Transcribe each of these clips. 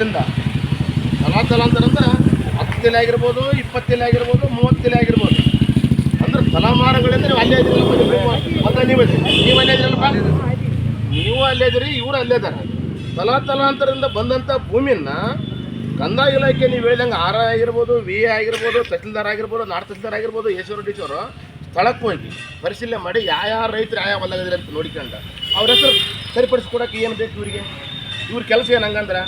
ಅಂದ್ರೆ ಹತ್ತು ತಲೆ ಆಗಿರ್ಬೋದು ಇಪ್ಪತ್ತು ತಲೆ ಆಗಿರ್ಬೋದು ಮೂವತ್ತು ತಲೆ ಆಗಿರ್ಬೋದು. ಅಂದ್ರೆ ತಲಾಮಾರಗಳಿಂದ ನೀವು ಅಲ್ಲೇ ಇದ್ರಲ್ಲ ನೀವು ನೀವು ಅಲ್ಲೇ ಇದ್ರಲ್ಲಪ್ಪ ನೀವು ಅಲ್ಲೇ ಇದ್ರಿ ಇವರು ಅಲ್ಲೇ ಇದಾರೆ ತಲಾತಲಾಂತರದಿಂದ ಬಂದಂಥ ಭೂಮಿಯನ್ನ ಕಂದಾಯ ಇಲಾಖೆ ನೀವು ಹೇಳಿದಂಗೆ ಆರ್ ಆಗಿರ್ಬೋದು, ವಿ ಎ ಆಗಿರ್ಬೋದು, ತಹಸೀಲ್ದಾರ್ ಆಗಿರ್ಬೋದು ನಾಡ್ ತಹಸೀಲ್ದಾರ್ ಆಗಿರ್ಬೋದು ಯಶೋರ್ ಟೀಚರು ಸ್ಥಳಕ್ಕೆ ಹೋಗಿ ಪರಿಶೀಲನೆ ಮಾಡಿ ಯಾವ ಯಾವ ರೈತರು ಯಾವ ಹೊಲಗಿದ್ರೆ ಅಂತ ನೋಡಿಕೊಂಡ. ಅವ್ರ ಹೆಸರು ಸರಿಪಡಿಸ್ಕೊಡಕ್ಕೆ ಏನು ಬೇಕು ಇವರಿಗೆ? ಇವ್ರ ಕೆಲಸ ಏನು ಹಂಗಂದ್ರೆ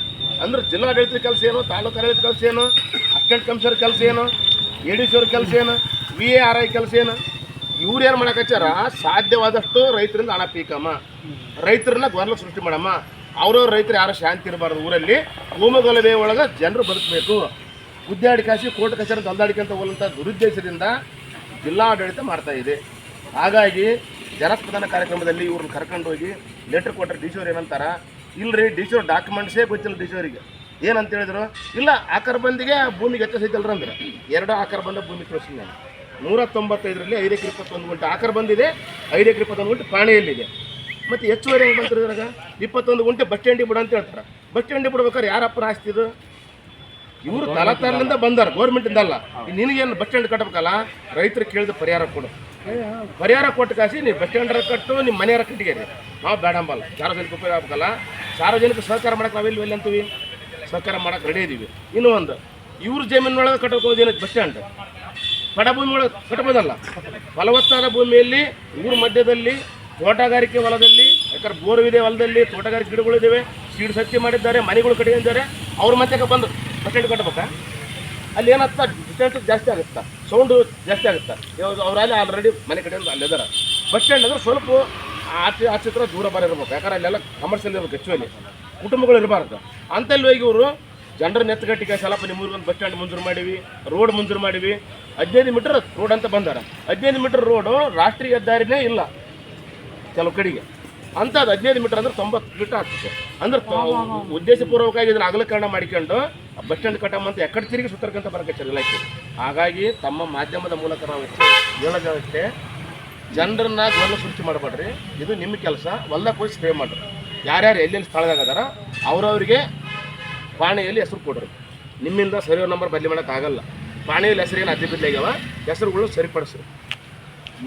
ಅಂದ್ರೆ ಜಿಲ್ಲಾಡಳಿತ ಕೆಲಸ ಏನು, ತಾಲೂಕು ಆಡಳಿತ ಕೆಲಸ ಏನು ಅಸಿಸ್ಟೆಂಟ್ ಕಮಿಷನರ್ ಕೆಲಸ ಏನು ಎ ಡಿ ಸಿ ಕೆಲಸ ಏನು ವಿ ಎ ಆರ್ ಐ ಕೆಲಸ ಏನು, ಇವ್ರು ಏನು ಮಾಡಕಚ್ಚಾರ ಸಾಧ್ಯವಾದಷ್ಟು ರೈತರಿಂದ ಹಣ ಪೀಕಮ್ಮ. ರೈತರನ್ನ ಗೊಂದಲ ಸೃಷ್ಟಿ ಮಾಡಮ್ಮ. ಅವ್ರವ್ರ ರೈತರು ಯಾರು ಶಾಂತಿ ಇರಬಾರ್ದು ಊರಲ್ಲಿ, ಭೂಮಿಗಲಭೆ ಒಳಗೆ ಜನರು ಬದುಕಬೇಕು. ಉದ್ಯಾಡಿ ಕಾಸಿ ಕೋರ್ಟ್ ಕಚೇರಿ ತಂದಾಡಿಕೊಂತ ಹೋಗುವಂಥ ದುರುದ್ದೇಶದಿಂದ ಜಿಲ್ಲಾಡಳಿತ ಮಾಡ್ತಾ ಇದೆ. ಹಾಗಾಗಿ ಜನಸ್ಪದನ ಕಾರ್ಯಕ್ರಮದಲ್ಲಿ ಇವ್ರನ್ನ ಕರ್ಕೊಂಡೋಗಿ ಲೆಟ್ರ್ ಕೊಟ್ಟರೆ ಡಿ ಸಿ ಅವ್ರು ಏನಂತಾರ? ಇಲ್ರಿ ಡಿ ಸಿ ಅವ್ರ ಡಾಕ್ಯುಮೆಂಟ್ಸೇ ಗೊತ್ತಿಲ್ಲ ಡಿ ಸಿ ಅವರಿಗೆ. ಏನಂತ ಹೇಳಿದ್ರು? ಇಲ್ಲ ಆಕಾರ ಬಂದಿಗೆ ಭೂಮಿಗೆ ಹೆಚ್ಚು ಸೈತಲ್ರ ಅಂದ್ರೆ. ಎರಡು ಆಕರ್ ಬಂದ ಭೂಮಿ ತೋರಿಸಿ ನಾನು. ನೂರ ತೊಂಬತ್ತೈದರಲ್ಲಿ ಐದು ಎಕರೆ ಇಪ್ಪತ್ತೊಂದು ಗುಂಟೆ ಆಕರ್ ಬಂದಿದೆ ಐದು ಎಕರೆ ಇಪ್ಪತ್ತೊಂದು ಗುಂಟೆ ಪಾಣೆಯಲ್ಲಿದೆ. ಮತ್ತು ಹೆಚ್ಚುವರಿ ಹೆಂಗೆ ಬಂತಿರೋದು ಇದ್ರಾಗ? ಇಪ್ಪತ್ತೊಂದು ಗುಂಟೆ ಬಸ್ ಸ್ಟ್ಯಾಂಡಿಗೆ ಬಿಡು ಅಂತ ಹೇಳ್ತಾರೆ. ಬಸ್ ಸ್ಟ್ಯಾಂಡಿಗೆ ಬಿಡ್ಬೇಕಾದ್ರೆ ಯಾರಪ್ಪನ ಆಸ್ತಿ ಇದು? ಇವರು ತಲತಾರಲಿಂದ ಬಂದಾರ ಗೌರ್ಮೆಂಟಿಂದ ಅಲ್ಲ. ನಿನಗೇನು ಬಸ್ ಸ್ಟ್ಯಾಂಡ್ ಕಟ್ಟಬೇಕಲ್ಲ ರೈತರು ಕೇಳಿದ ಪರಿಹಾರ ಕೊಡು. ಪರಿಹಾರ ಕೊಟ್ಟು ಕಾಸಿ ನೀವು ಬಸ್ ಸ್ಟ್ಯಾಂಡ್ರ ಕಟ್ಟು ನಿಮ್ಮ ಮನೆಯವರ ಕಟ್ಟಿಗೆ ನಾವು ಬೇಡಂಬಲ್ಲ. ಸಾರ್ವಜನಿಕ ಉಪಯೋಗ ಆಗ್ಬೇಕಲ್ಲ? ಸಾರ್ವಜನಿಕ ಸಹಕಾರ ಮಾಡಕ್ಕೆ ನಾವೆಲ್ಲಿ ಎಲ್ಲಿ ಅಂತೀವಿ? ಸಹಕಾರ ಮಾಡಕ್ಕೆ ರೆಡಿ ಇದ್ದೀವಿ ಇನ್ನೂ ಒಂದು, ಇವ್ರ ಜಮೀನೊಳಗೆ ಕಟ್ಟಕ್ಕೆ ಏನಕ್ಕೆ ಬಸ್ ಸ್ಟ್ಯಾಂಡ್ ಬಡ ಭೂಮಿ ಒಳಗೆ ಕಟ್ಬೋದಲ್ಲ? ಫಲವತ್ತಾದ ಭೂಮಿಯಲ್ಲಿ ಊರ ಮಧ್ಯದಲ್ಲಿ, ತೋಟಗಾರಿಕೆ ಹೊಲದಲ್ಲಿ ಯಾಕಂದ್ರೆ ಬೋರ್ವಿದೆ ಹೊಲದಲ್ಲಿ ತೋಟಗಾರಿಕೆ ಗಿಡಗಳಿದ್ದಾವೆ ಸೀಡ್ ಸತ್ತಿ ಮಾಡಿದ್ದಾರೆ, ಮನೆಗಳು ಕಟ್ಟಿದ್ದಾರೆ ಅವ್ರ ಮಧ್ಯಕ್ಕೆ ಬಂದು ಬಸ್ ಸ್ಟ್ಯಾಂಡ್ ಕಟ್ಟಬೇಕಾ ಅಲ್ಲಿ ಏನಾಗ್ತಾ ಡಿಸ್ಟೆನ್ಸ್ ಜಾಸ್ತಿ ಆಗುತ್ತಾ? ಸೌಂಡು ಜಾಸ್ತಿ ಆಗುತ್ತಾ? ಅವರಲ್ಲಿ ಆಲ್ರೆಡಿ ಮನೆ ಕಡೆಯಿಂದ ಅಲ್ಲಿದ್ದಾರೆ ಬಸ್ ಸ್ಟ್ಯಾಂಡ್ ಅಂದ್ರೆ ಸ್ವಲ್ಪ ಆಚೆ ಆಚೆ ಹತ್ರ ದೂರ ಬರ ಇರ್ಬೇಕು ಯಾಕಂದ್ರೆ ಅಲ್ಲೆಲ್ಲ ಕಮರ್ಷಿಯಲ್ ಇರ್ಬೇಕು ಹೆಚ್ಚುವಲ್ಲಿ ಕುಟುಂಬಗಳು ಇರಬಾರ್ದು. ಅಂತಲ್ಲಿ ಹೋಗಿ ಇವರು ಜನರ ನೆತ್ತಗಟ್ಟಿಗೆ ಸ್ವಲ್ಪ ನಿಮ್ಮೂರಿಗೊಂದು ಬಸ್ ಸ್ಟ್ಯಾಂಡ್ ಮಂಜೂರು ಮಾಡಿವಿ ರೋಡ್ ಮಂಜೂರು ಮಾಡಿವಿ. ಹದಿನೈದು ಮೀಟರ್ ರೋಡ್ ಅಂತ ಬಂದಾರ. ಹದಿನೈದು ಮೀಟರ್ ರೋಡು ರಾಷ್ಟ್ರೀಯ ಹೆದ್ದಾರಿನೇ ಇಲ್ಲ ಕೆಲವು ಕಡೆಗೆ. ಅಂಥದ್ದು ಹದಿನೈದು ಮೀಟರ್ ಅಂದ್ರೆ ತೊಂಬತ್ತು ಮೀಟರ್ ಆಗ್ತದೆ. ಅಂದ್ರೆ ತ- ಉದ್ದೇಶಪೂರ್ವಕವಾಗಿ ಇದನ್ನ ಅಗಲಕರಣ ಮಾಡಿಕೊಂಡು ಬಸ್ ಸ್ಟ್ಯಾಂಡ್ ಕಟ್ಟಮ್ಮಂತ ಎಕ್ಕಡ ತಿರುಗಿ ಸುತ್ತರ್ಕಂತ ಬರಕ ಇಲಾಖೆ. ಹಾಗಾಗಿ ತಮ್ಮ ಮಾಧ್ಯಮದ ಮೂಲಕ ನಾವು ಹೆಚ್ಚು ಹೇಳೋದಷ್ಟೇ ಜನರನ್ನ ಗೊಂದಲ ಸೃಷ್ಟಿ ಮಾಡಬೇಡ್ರಿ. ಇದು ನಿಮ್ಮ ಕೆಲಸ. ಹೊಲ್ದಾಗ ಹೋಗಿ ಸ್ಪ್ರೇ ಮಾಡ್ರಿ. ಯಾರ್ಯಾರು ಎಲ್ಲೆಲ್ಲಿ ಸ್ಥಳದಾಗ ಅದಾರ ಅವ್ರವ್ರಿಗೆ ಪಾಣಿಯಲ್ಲಿ ಹೆಸರು ಕೊಡ್ರಿ. ನಿಮ್ಮಿಂದ ಸರಿಯೋ ನಂಬರ್ ಬದಲಿ ಮಾಡೋಕ್ಕಾಗಲ್ಲ ಪಾಣಿಯಲ್ಲಿ ಹೆಸರು ಏನು ಅತಿ ಹೆಸರುಗಳು ಸರಿಪಡಿಸ್ರಿ.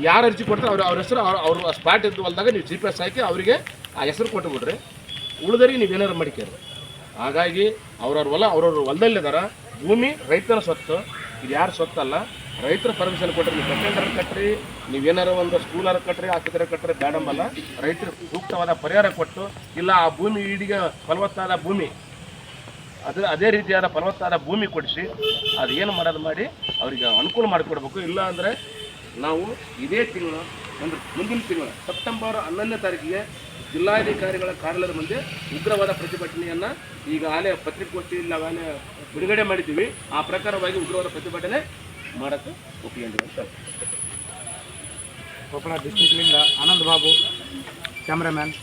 ಯಾರು ಅರ್ಜಿ ಕೊಡ್ತಾರೆ ಅವ್ರ ಅವ್ರ ಹೆಸರು ಅವ್ರ ಅವ್ರ ಸ್ಪಾಟ್ ಇದ್ದು ಹೊಲ್ದಾಗ ನೀವು ಜಿ ಪಿ ಎಸ್ ಹಾಕಿ ಅವರಿಗೆ ಆ ಹೆಸರು ಕೊಟ್ಟು ಬಿಡ್ರಿ ನೀವು ಏನಾರು ಮಾಡಿಕೇರಿ. ಹಾಗಾಗಿ ಅವ್ರವ್ರ ಹೊಲ ಅವ್ರವ್ರ ಹೊಲದಲ್ಲಿದಾರ. ಭೂಮಿ ರೈತನ ಸ್ವತ್ತು. ಇದು ಯಾರು ಸ್ವತ್ತಲ್ಲ. ರೈತರ ಪರ್ಮಿಷನ್ ಕೊಟ್ಟರೆ ನೀವು ಸೆಕೆಂಡರ್ ಕಟ್ಟ್ರಿ ನೀವೇನಾರು ಒಂದು ಸ್ಕೂಲರ್ ಕಟ್ಟ್ರಿ ಆಸ್ಪತ್ರೆ ಕಟ್ಟ್ರಿ ಬೇಡಂಬಲ್ಲ ರೈತರು ಸೂಕ್ತವಾದ ಪರಿಹಾರ ಕೊಟ್ಟು, ಇಲ್ಲ ಆ ಭೂಮಿ ಇಡೀ ಫಲವತ್ತಾದ ಭೂಮಿ, ಅದು ಅದೇ ರೀತಿಯಾದ ಫಲವತ್ತಾದ ಭೂಮಿ ಕೊಡಿಸಿ ಅದು ಏನು ಮಾಡೋದು ಮಾಡಿ, ಅವರಿಗೆ ಅನುಕೂಲ ಮಾಡಿಕೊಡ್ಬೇಕು. ಇಲ್ಲ ಅಂದರೆ ನಾವು ಇದೇ ತಿಂಗಳು, ಒಂದು ಮುಂದಿನ ತಿಂಗಳು, ಸೆಪ್ಟೆಂಬರ್ ಹನ್ನೊಂದನೇ ತಾರೀಕಿಗೆ ಜಿಲ್ಲಾಧಿಕಾರಿಗಳ ಕಾರ್ಯಾಲಯದ ಮುಂದೆ ಉಗ್ರವಾದ ಪ್ರತಿಭಟನೆಯನ್ನು ಈಗ ಆಲೇ ಪತ್ರಿಕಾಗೋಷ್ಠಿಯಲ್ಲಿ ನಾವಾಗಲೇ ಬಿಡುಗಡೆ ಮಾಡಿದ್ದೀವಿ. ಆ ಪ್ರಕಾರವಾಗಿ ಉಗ್ರವಾದ ಪ್ರತಿಭಟನೆ ಮಾಡಕ್ಕೆ ಉಪಯೋಗಿಸುತ್ತೆ ಕೊಪ್ಪಳ ಡಿಸ್ಟಿಕ್ನಿಂದ ಆನಂದ್ ಬಾಬು ಕ್ಯಾಮ್ರಾಮ್ಯಾನ್